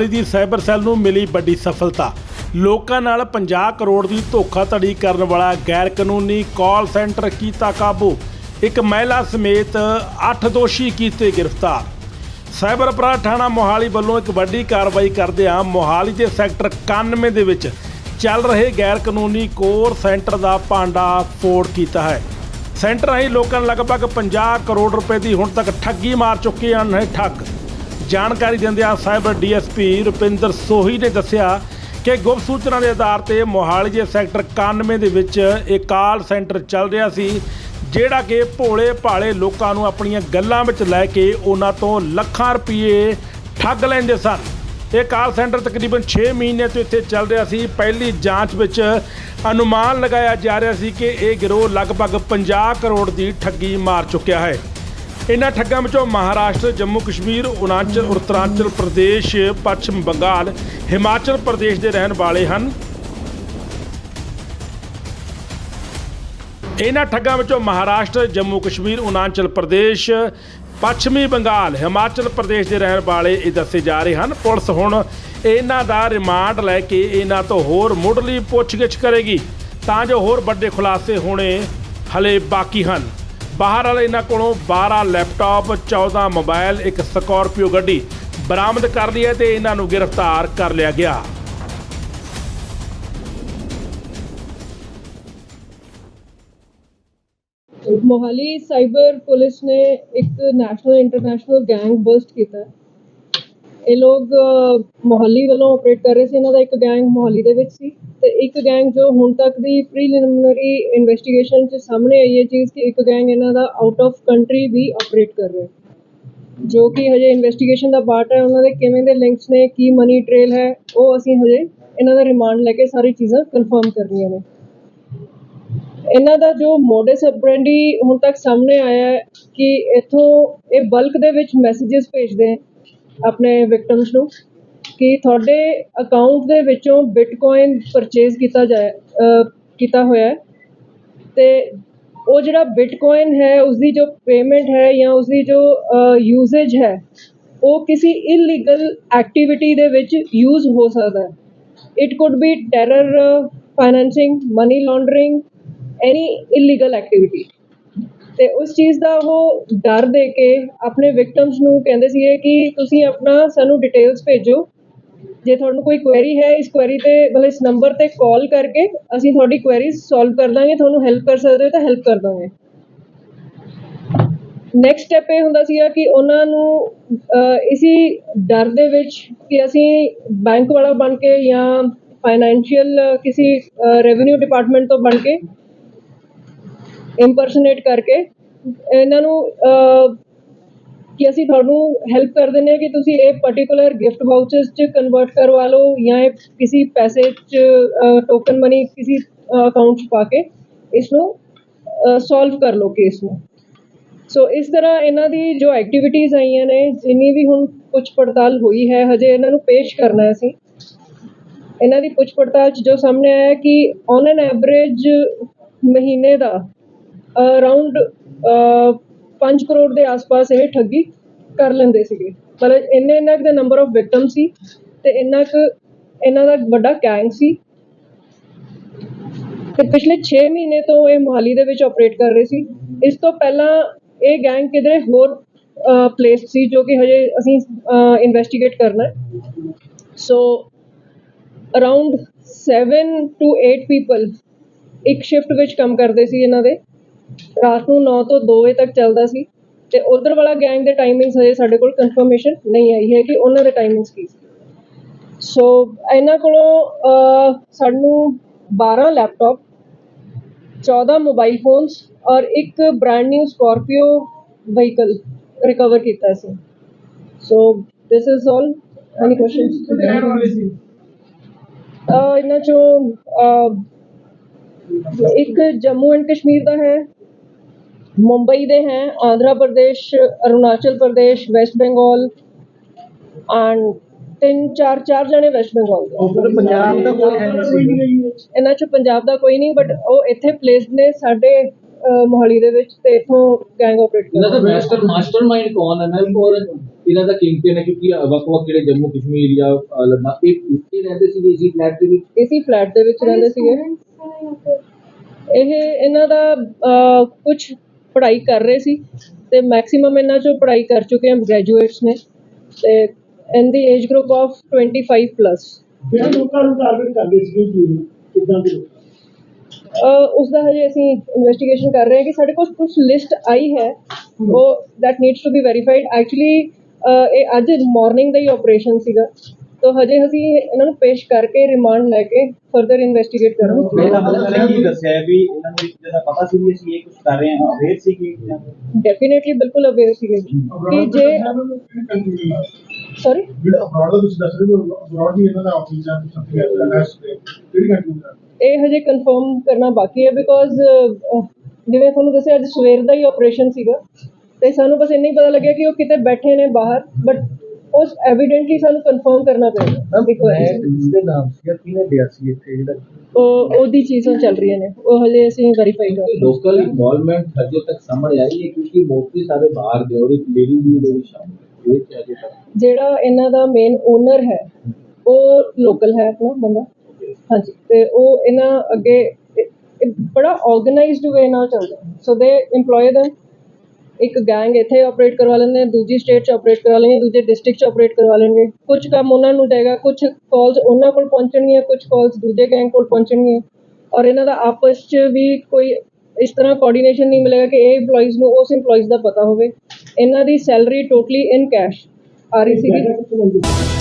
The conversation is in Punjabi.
ਮੋਹਾਲੀ ਦੀ ਸਾਈਬਰ ਸੈੱਲ ਨੂੰ ਮਿਲੀ ਵੱਡੀ ਸਫਲਤਾ। ਲੋਕਾਂ ਨਾਲ 50 ਕਰੋੜ ਦੀ ਧੋਖਾਧੜੀ ਕਰਨ ਵਾਲਾ ਗੈਰ ਕਾਨੂੰਨੀ ਕਾਲ ਸੈਂਟਰ ਕੀਤਾ ਕਾਬੂ। ਇੱਕ ਮਹਿਲਾ ਸਮੇਤ 8 ਦੋਸ਼ੀ ਕੀਤੇ ਗ੍ਰਿਫਤਾਰ। ਸਾਈਬਰ ਅਪਰਾਧ ਥਾਣਾ ਮੋਹਾਲੀ ਵੱਲੋਂ ਇੱਕ ਵੱਡੀ ਕਾਰਵਾਈ ਕਰਦਿਆਂ ਮੋਹਾਲੀ ਦੇ ਸੈਕਟਰ 91 ਦੇ ਵਿੱਚ ਚੱਲ ਰਹੇ ਗੈਰ ਕਾਨੂੰਨੀ ਕੋਰ ਸੈਂਟਰ ਦਾ ਭਾਂਡਾ ਫੋੜ ਕੀਤਾ ਹੈ। ਸੈਂਟਰ ਰਾਹੀਂ ਲੋਕਾਂ ਲਗਭਗ 50 ਕਰੋੜ ਰੁਪਏ ਦੀ ਹੁਣ ਤੱਕ ਠੱਗੀ ਮਾਰ ਚੁੱਕੇ ਹਨ ਠੱਗ। ਜਾਣਕਾਰੀ ਦਿੰਦਿਆਂ ਸਾਈਬਰ ਡੀਐਸਪੀ ਰੁਪਿੰਦਰ ਸੋਹੀ ਨੇ ਦੱਸਿਆ ਕਿ ਗੁਪਤ ਸੂਚਨਾ ਦੇ ਆਧਾਰ ਤੇ ਮੋਹਾਲੀ ਦੇ ਸੈਕਟਰ 91 ਦੇ ਵਿੱਚ ਇੱਕ ਕਾਲ ਸੈਂਟਰ ਚੱਲ ਰਿਹਾ ਸੀ, ਜਿਹੜਾ ਕਿ ਭੋਲੇ ਭਾਲੇ ਲੋਕਾਂ ਨੂੰ ਆਪਣੀਆਂ ਗੱਲਾਂ ਵਿੱਚ ਲੈ ਕੇ ਉਹਨਾਂ ਤੋਂ ਲੱਖਾਂ ਰੁਪਏ ਠੱਗ ਲੈਂਦੇ ਸਨ। ਇਹ ਕਾਲ ਸੈਂਟਰ ਤਕਰੀਬਨ 6 ਮਹੀਨੇ ਤੋਂ ਇੱਥੇ ਚੱਲ ਰਿਹਾ ਸੀ। ਪਹਿਲੀ ਜਾਂਚ ਵਿੱਚ ਅਨੁਮਾਨ ਲਗਾਇਆ ਜਾ ਰਿਹਾ ਸੀ ਕਿ ਇਹ ਗਿਰੋਹ ਲਗਭਗ 50 ਕਰੋੜ ਦੀ ਠੱਗੀ ਮਾਰ ਚੁੱਕਿਆ ਹੈ। ਇਹਨਾਂ ਠੱਗਾਂ ਵਿੱਚੋਂ ਮਹਾਰਾਸ਼ਟਰ, ਜੰਮੂ ਕਸ਼ਮੀਰ ਉਤਰਾਂਚਲ ਉੱਤਰਾਂਚਲ ਪ੍ਰਦੇਸ਼, ਪੱਛਮ ਬੰਗਾਲ, ਹਿਮਾਚਲ ਪ੍ਰਦੇਸ਼ ਦੇ ਰਹਿਣ ਵਾਲੇ ਹਨ। ਇਹਨਾਂ ਠੱਗਾਂ ਵਿੱਚੋਂ ਮਹਾਰਾਸ਼ਟਰ, ਜੰਮੂ ਕਸ਼ਮੀਰ ਉਤਰਾਂਚਲ ਪ੍ਰਦੇਸ਼, ਪੱਛਮੀ ਬੰਗਾਲ, ਹਿਮਾਚਲ ਪ੍ਰਦੇਸ਼ ਦੇ ਰਹਿਣ ਵਾਲੇ ਇਹ ਦੱਸੇ ਜਾ ਰਹੇ ਹਨ। ਪੁਲਿਸ ਹੁਣ ਇਹਨਾਂ ਦਾ ਰਿਮਾਂਡ ਲੈ ਕੇ ਇਹਨਾਂ ਤੋਂ ਹੋਰ ਮੁੱਢਲੀ ਪੁੱਛਗਿੱਛ ਕਰੇਗੀ। ਤਾਂ ਜੋ ਹੋਰ ਵੱਡੇ ਖੁਲਾਸੇ ਹੋਣੇ ਹਲੇ ਬਾਕੀ ਹਨ। ਬਾਹਰ ਵਾਲੇ ਇਹਨਾਂ ਕੋਲੋਂ 12 ਲੈਪਟਾਪ 14 ਮੋਬਾਈਲ, ਇੱਕ ਸਕਾਰਪੀਓ ਗੱਡੀ ਬਰਾਮਦ ਕਰ ਲਈ ਹੈ ਤੇ ਇਹਨਾਂ ਨੂੰ ਗ੍ਰਿਫਤਾਰ ਕਰ ਲਿਆ ਗਿਆ। ਮੋਹਾਲੀ ਸਾਈਬਰ ਪੁਲਿਸ ਨੇ ਇੱਕ ਨੈਸ਼ਨਲ ਇੰਟਰਨੈਸ਼ਨਲ ਗੈਂਗ ਬਸਟ ਕੀਤਾ। ਇਹ ਲੋਕ ਮੋਹਾਲੀ ਵੱਲੋਂ ਆਪਰੇਟ ਕਰ ਰਹੇ ਸੀ। ਇਹਨਾਂ ਦਾ ਇੱਕ ਗੈਂਗ ਮੋਹਾਲੀ ਦੇ ਵਿੱਚ ਸੀ ਤੇ ਇੱਕ ਗੈਂਗ ਜੋ ਹੁਣ ਤੱਕ ਦੀ ਪ੍ਰੀਲਿਮਿਨਰੀ ਇਨਵੈਸਟੀਗੇਸ਼ਨ 'ਚ ਸਾਹਮਣੇ ਆਈ ਹੈ ਚੀਜ਼ ਕਿ ਇੱਕ ਗੈਂਗ ਇਹਨਾਂ ਦਾ ਆਊਟ ਆਫ ਕੰਟਰੀ ਵੀ ਆਪਰੇਟ ਕਰ ਰਿਹਾ ਜੋ ਕਿ ਹਜੇ ਇਨਵੈਸਟੀਗੇਸ਼ਨ ਦਾ ਪਾਰਟ ਹੈ। ਉਹਨਾਂ ਦੇ ਕਿਵੇਂ ਦੇ ਲਿੰਕਸ ਨੇ, ਕੀ ਮਨੀ ਟ੍ਰੇਲ ਹੈ, ਉਹ ਅਸੀਂ ਹਜੇ ਇਹਨਾਂ ਦਾ ਰਿਮਾਂਡ ਲੈ ਕੇ ਸਾਰੀ ਚੀਜ਼ਾਂ ਕਨਫਰਮ ਕਰਨੀਆਂ ਨੇ। ਇਹਨਾਂ ਦਾ ਜੋ ਮੋਡਸ ਆਪਰੈਂਡੀ ਹੁਣ ਤੱਕ ਸਾਹਮਣੇ ਆਇਆ ਹੈ ਕਿ ਇਥੋਂ ਇਹ ਬਲਕ ਦੇ ਵਿੱਚ ਮੈਸੇजेस ਭੇਜਦੇ ਆਪਣੇ ਵਿਕਟਮਸ ਨੂੰ ਕਿ ਤੁਹਾਡੇ ਅਕਾਊਂਟ ਦੇ ਵਿੱਚੋਂ ਬਿਟਕੋਇਨ ਪਰਚੇਜ਼ ਕੀਤਾ ਜਾਏ ਕੀਤਾ ਹੋਇਆ ਅਤੇ ਉਹ ਜਿਹੜਾ ਬਿਟਕੋਇਨ ਹੈ, ਉਸਦੀ ਜੋ ਪੇਮੈਂਟ ਹੈ ਜਾਂ ਉਸਦੀ ਜੋ ਯੂਜੇਜ ਹੈ, ਉਹ ਕਿਸੇ ਇਲੀਗਲ ਐਕਟੀਵਿਟੀ ਦੇ ਵਿੱਚ ਯੂਜ਼ ਹੋ ਸਕਦਾ ਹੈ। It could be terror financing money laundering any illegal activity ਤੇ ਉਸ ਚੀਜ਼ ਦਾ ਉਹ ਡਰ ਦੇ ਕੇ ਆਪਣੇ ਵਿਕਟਮਸ ਨੂੰ ਕਹਿੰਦੇ ਸੀਗੇ ਕਿ ਤੁਸੀਂ ਆਪਣਾ ਸਾਨੂੰ ਡਿਟੇਲਸ ਭੇਜੋ। ਜੇ ਤੁਹਾਨੂੰ ਕੋਈ ਕੁਐਰੀ ਹੈ ਇਸ ਕੁਐਰੀ ਤੇ ਮਤਲਬ ਇਸ ਨੰਬਰ ਤੇ ਕਾਲ ਕਰਕੇ ਅਸੀਂ ਤੁਹਾਡੀ ਕੁਐਰੀਜ਼ ਸੋਲਵ ਕਰ ਦਾਂਗੇ ਤੁਹਾਨੂੰ ਹੈਲਪ ਕਰ ਸਕਦੇ ਹੋ ਤਾਂ ਹੈਲਪ ਕਰ ਦਾਂਗੇ। ਨੈਕਸਟ ਸਟੈਪ ਇਹ ਹੁੰਦਾ ਸੀਗਾ ਕਿ ਉਹਨਾਂ ਨੂੰ ਅਹ, ਇਸੀ ਡਰ ਦੇ ਵਿੱਚ ਕਿ ਅਸੀਂ ਬੈਂਕ ਵਾਲਾ ਬਣ ਕੇ ਜਾਂ ਫਾਈਨੈਂਸ਼ੀਅਲ ਕਿਸੇ ਰੈਵਨਿਊ ਡਿਪਾਰਟਮੈਂਟ ਤੋਂ ਬਣ ਕੇ ਇੰਪਰਸਨੇਟ ਕਰਕੇ ਇਹਨਾਂ ਨੂੰ ਕਿ ਅਸੀਂ ਤੁਹਾਨੂੰ ਹੈਲਪ ਕਰ ਦਿੰਦੇ ਹਾਂ ਕਿ ਤੁਸੀਂ ਇਹ ਪਾਰਟਿਕੂਲਰ ਗਿਫਟ ਵਾਊਚਰਸ ਚ ਕਨਵਰਟ ਕਰਵਾ ਲਓ ਜਾਂ ਇਹ ਕਿਸੇ ਪੈਸੇ ਚ ਟੋਕਨ ਮਨੀ ਕਿਸੇ ਅਕਾਊਂਟ ਚ ਪਾ ਕੇ ਇਸ ਨੂੰ ਸੋਲਵ ਕਰ ਲਓ ਕੇਸ ਨੂੰ। ਸੋ ਇਸ ਤਰ੍ਹਾਂ ਇਹਨਾਂ ਦੀ ਜੋ ਐਕਟੀਵਿਟੀਜ਼ ਆਈਆਂ ਨੇ, ਜਿੰਨੀ ਵੀ ਹੁਣ ਪੁੱਛ ਪੜਤਾਲ ਹੋਈ ਹੈ, ਹਜੇ ਇਹਨਾਂ ਨੂੰ ਪੇਸ਼ ਕਰਨਾ ਹੈ ਅਸੀਂ। ਇਹਨਾਂ ਦੀ ਪੁੱਛ ਪੜਤਾਲ ਚ ਜੋ ਸਾਹਮਣੇ ਆਇਆ ਕਿ ਔਨ ਐਨ ਐਵਰੇਜ ਮਹੀਨੇ ਦਾ ਅਰਾਊਂਡ 5 ਕਰੋੜ ਦੇ ਆਸ-ਪਾਸ ਇਹ ਠੱਗੀ ਕਰ ਲੈਂਦੇ ਸੀਗੇ। ਮਤਲਬ ਇੰਨੇ ਇੰਨਾ ਕੁ ਦਾ ਨੰਬਰ ਆਫ ਵਿਕਟਮ ਸੀ ਤੇ ਇੰਨਾ ਕੁ ਇਹਨਾਂ ਦਾ ਵੱਡਾ ਗੈਂਗ ਸੀ। ਤੇ ਪਿਛਲੇ 6 ਮਹੀਨੇ ਤੋਂ ਇਹ ਮੋਹਾਲੀ ਦੇ ਵਿੱਚ ਆਪਰੇਟ ਕਰ ਰਹੇ ਸੀ। ਇਸ ਤੋਂ ਪਹਿਲਾਂ ਇਹ ਗੈਂਗ ਕਿਧਰੇ ਹੋਰ ਪਲੇਸ ਸੀ ਜੋ ਕਿ ਹਜੇ ਅਸੀਂ ਇਨਵੈਸਟੀਗੇਟ ਕਰਨਾ ਹੈ। ਸੋ ਅਰਾਊਂਡ 7 ਟੂ 8 ਪੀਪਲ ਇੱਕ ਸ਼ਿਫਟ ਵਿੱਚ ਕੰਮ ਕਰਦੇ ਸੀ ਇਹਨਾਂ ਦੇ। ਰਾਤ ਨੂੰ 9 ਤੋਂ 2 ਵਜੇ ਤੱਕ ਚੱਲਦਾ ਸੀ ਤੇ ਉਧਰ ਵਾਲਾ ਗੈਂਗ ਦੇ ਟਾਈਮਿੰਗਸ ਹਜੇ ਸਾਡੇ ਕੋਲ ਕਨਫਰਮੇਸ਼ਨ ਨਹੀਂ ਆਈ ਹੈ ਕਿ ਉਹਨਾਂ ਦੇ ਟਾਈਮਿੰਗਸ ਕੀ ਸੀ। ਸੋ ਇਹਨਾਂ ਕੋਲੋਂ ਸਾਨੂੰ 12 ਲੈਪਟਾਪ 14 ਮੋਬਾਈਲ ਫੋਨਸ ਔਰ ਇੱਕ brand new Scorpio vehicle recover ਕੀਤਾ ਸੀ। ਸੋ this is all any questions ਇਹਨਾਂ ਚੋਂ ਇੱਕ ਜੰਮੂ ਐਂਡ ਕਸ਼ਮੀਰ ਦਾ ਹੈ ਮੁੰਬਈ ਦੇ ਹੈ ਆਂਧਰਾ ਪ੍ਰਦੇਸ਼ ਅਰੁਣਾਚਲ ਪ੍ਰਦੇਸ਼ ਵੈਸਟ ਬੰਗਾਲ ਐਂਡ ਤਿੰਨ ਚਾਰ ਚਾਰ ਜਣੇ ਵੈਸਟ ਬੰਗਾਲ ਦੇ ਉਧਰ ਪੰਜਾਬ ਦਾ ਕੋਈ ਹੈ ਨਹੀਂ ਸੀ। ਇਹਨਾਂ ਚੋਂ ਪੰਜਾਬ ਦਾ ਕੋਈ ਨਹੀਂ ਬਟ ਉਹ ਇੱਥੇ ਪਲੇਸਡ ਨੇ ਸਾਡੇ ਮੋਹਾਲੀ ਦੇ ਵਿੱਚ ਤੇ ਇਥੋਂ ਗੈਂਗ ਆਪਰੇਟ ਇਹਨਾਂ ਕਰਦੇ ਦਾ ਮਾਸਟਰ ਮਾਸਟਰਮਾਈਂਡ ਕੌਣ ਹੈ? ਨਾ ਔਰ ਇਹਨਾਂ ਦਾ ਕਿੰਗਪਿਨ ਹੈ ਕਿਉਂਕਿ ਵੱਖ-ਵੱਖ ਜਿਹੜੇ ਜੰਮੂ ਕਸ਼ਮੀਰ ਜਾਂ ਲੱਦਾਖ ਇਹ ਇੱਥੇ ਰਹਿੰਦੇ ਸੀ ਇਸੀ ਫਲੈਟ ਦੇ ਵਿੱਚ? ਇਸੀ ਫਲੈਟ ਦੇ ਵਿੱਚ ਰਹਿੰਦੇ ਸੀਗੇ। ਇਹ ਇਹਨਾਂ ਦਾ ਕੁਝ ਪੜ੍ਹਾਈ ਕਰ ਰਹੇ ਸੀ ਤੇ ਮੈਕਸਿਮਮ ਇਹਨਾਂ ਚੋਂ ਪੜ੍ਹਾਈ ਕਰ ਚੁੱਕੇ ਹਨ ਗ੍ਰੈਜੂਏਟਸ ਨੇ ਤੇ in the age group of 25 plus ਜਿਹੜੇ ਲੋਕਾਂ ਨੂੰ ਟਾਰਗੇਟ ਕਰਦੇ ਸੀ ਕਿ ਕਿਦਾਂ ਦੇ? ਉਸ ਦਾ ਹਜੇ ਅਸੀਂ ਇਨਵੈਸਟੀਗੇਸ਼ਨ ਕਰ ਰਹੇ ਹਾਂ ਕਿ ਸਾਡੇ ਕੋਲ ਕੁਝ ਲਿਸਟ ਆਈ ਹੈ ਉਹ that needs to be verified actually ਇਹ ਅੱਜ ਮਾਰਨਿੰਗ ਦਾ ਹੀ ਆਪਰੇਸ਼ਨ ਸੀਗਾ। ਤੋ ਹਜੇ ਅਸੀਂ ਇਹਨਾਂ ਨੂੰ ਪੇਸ਼ ਕਰਕੇ ਰਿਮਾਂਡ ਲੈ ਕੇ ਫਰਦਰ ਇਨਵੈਸਟੀਗੇਟ ਕਰਾਂਗੇ। ਮਤਲਬ ਕੀ ਦੱਸਿਆ ਹੈ ਵੀ ਇਹਨਾਂ ਨੂੰ ਇੱਕ ਜਗ੍ਹਾ ਪਤਾ ਸੀ ਵੀ ਅਸੀਂ ਇਹ ਕੁਝ ਕਰ ਰਹੇ ਹਾਂ ਅਵੇਅਰ ਸੀ ਕਿ ਡੈਫੀਨਿਟਲੀ ਬਿਲਕੁਲ ਅਵੇਅਰ ਸੀਗੇ। ਕਿ ਜੇ ਸੌਰੀ ਜਿਹੜਾ ਅਬਰਾਡ ਦਾ ਤੁਸੀਂ ਦੱਸ ਰਹੇ ਹੋ ਅਬਰਾਡ ਵੀ ਇਹਨਾਂ ਦਾ ਆਫਿਸ ਜਾਂ ਸਮਥਿੰਗ ਐਸਾ ਨੈਕਸਟ ਕਿਹੜੀ ਕੰਟਰੀ ਦਾ? ਇਹ ਹਜੇ ਕਨਫਰਮ ਕਰਨਾ ਬਾਕੀ ਹੈ ਬਿਕੋਜ਼ ਜਿਵੇਂ ਤੁਹਾਨੂੰ ਦੱਸਿਆ ਅੱਜ ਸਵੇਰ ਦਾ ਹੀ ਆਪਰੇਸ਼ਨ ਸੀਗਾ। ਤੇ ਸਾਨੂੰ ਬਸ ਇੰਨਾ ਹੀ ਪਤਾ ਲੱਗਿਆ ਕਿ ਉਹ ਕਿਤੇ ਬੈਠੇ ਨੇ ਬਾਹਰ ਬਟ ਉਸ ਐਵੀਡੈਂਟਲੀ ਸਾਨੂੰ ਕਨਫਰਮ ਕਰਨਾ ਪਏਗਾ ਬਿਕੋਜ਼ ਦੇ ਨਾਮ ਸੀ ਕਿਹਨੇ ਲਿਆ ਸੀ ਇੱਥੇ ਜਿਹੜਾ? ਉਹ ਉਹਦੀ ਚੀਜ਼ਾਂ ਚੱਲ ਰਹੀਆਂ ਨੇ ਉਹ ਹਲੇ ਅਸੀਂ ਵੈਰੀਫਾਈ ਕਰ। ਲੋਕਲ ਇਨਵੋਲਵਮੈਂਟ ਅਜੇ ਤੱਕ ਸਾਹਮਣੇ ਆਈ ਹੈ ਕਿਉਂਕਿ ਮੋਸਟਲੀ ਸਾਰੇ ਬਾਹਰ ਦੇ ਔਰ ਇੱਕ ਲੇਡੀ ਵੀ ਇਹਦੇ ਵਿੱਚ ਸ਼ਾਮਲ ਹੈ ਇਹ ਕਿ ਅਜੇ ਤੱਕ। ਜਿਹੜਾ ਇਹਨਾਂ ਦਾ ਮੇਨ ਓਨਰ ਹੈ ਉਹ ਲੋਕਲ ਹੈ ਆਪਣਾ ਬੰਦਾ। ਹਾਂਜੀ ਤੇ ਉਹ ਇਹਨਾਂ ਅੱਗੇ ਇਹ- ਇਹ ਬੜਾ ਆਰਗੇਨਾਈਜ਼ਡ ਵੇ ਨਾਲ ਚੱਲਦਾ। ਸੋ ਦੇ EMPLOY them ਇੱਕ ਗੈਂਗ ਇੱਥੇ ਆਪਰੇਟ ਕਰਵਾ ਲੈਂਦੇ ਦੂਜੀ ਸਟੇਟ 'ਚ ਆਪਰੇਟ ਕਰਵਾ ਲੈਣਗੇ ਦੂਜੇ ਡਿਸਟ੍ਰਿਕਟ 'ਚ ਆਪਰੇਟ ਕਰਵਾ ਲੈਣਗੇ ਕੁਝ ਕੰਮ ਉਹਨਾਂ ਨੂੰ ਜਾਏਗਾ ਕੁਝ ਕਾਲਸ ਉਹਨਾਂ ਕੋਲ ਪਹੁੰਚਣਗੀਆਂ ਕੁਝ ਕਾਲਸ ਦੂਜੇ ਗੈਂਗ ਕੋਲ ਪਹੁੰਚਣਗੀਆਂ। ਔਰ ਇਹਨਾਂ ਦਾ ਆਪਸ 'ਚ ਵੀ ਕੋਈ ਇਸ ਤਰ੍ਹਾਂ ਕੋਆਰਡੀਨੇਸ਼ਨ ਨਹੀਂ ਮਿਲੇਗਾ ਕਿ ਇਹ EMPLOYEES ਨੂੰ, ਉਸ EMPLOYEES ਦਾ ਪਤਾ ਹੋਵੇ। ਇਹਨਾਂ ਦੀ ਸੈਲਰੀ ਟੋਟਲੀ ਇਨ ਕੈਸ਼ ਆ ਰਹੀ ਸੀਗੀ